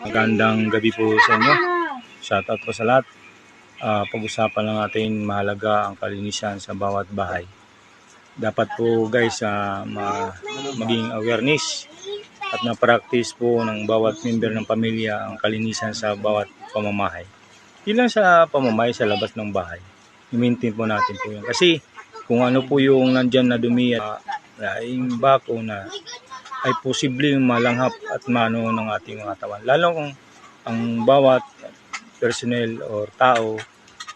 Magandang gabi po sa inyo. Shoutout po sa lahat. Ah, pag-usapan lang natin mahalaga ang kalinisan sa bawat bahay. Dapat po guys ah, ma- maging awareness at na-practice po ng bawat member ng pamilya ang kalinisan sa bawat pamamahay. Lang sa pamamahay sa labas ng bahay. I-maintain po natin po yun. Kasi kung ano po yung nandyan na dumi at uh, yung bako na ay posibleng malanghap at mano ng ating mga katawan. Lalo kung ang bawat personnel or tao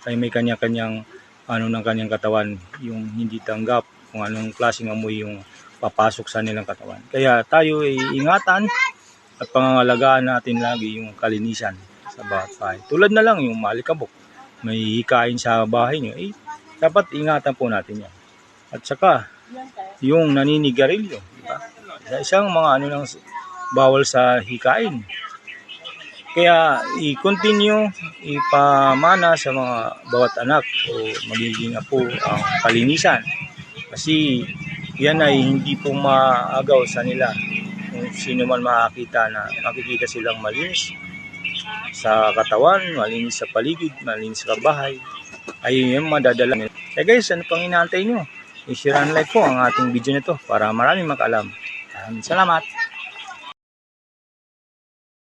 ay may kanya-kanyang ano ng kanyang katawan, yung hindi tanggap kung anong klaseng amoy yung papasok sa nilang katawan. Kaya tayo ay ingatan at pangangalagaan natin lagi yung kalinisan sa bawat bahay. Tulad na lang yung malikabok, may hikain sa bahay nyo, eh, dapat ingatan po natin yan. At saka, yung naninigarilyo, isang mga ano lang bawal sa hikain. Kaya i-continue, ipamana sa mga bawat anak o magiging apo ang kalinisan. Kasi yan ay hindi po maagaw sa nila. Kung sino man makakita na makikita silang malinis sa katawan, malinis sa paligid, malinis sa bahay, ay yung madadala nila. Kaya guys, ano pang inaantay nyo? I-share and like po ang ating video nito para maraming makaalam. Salamat!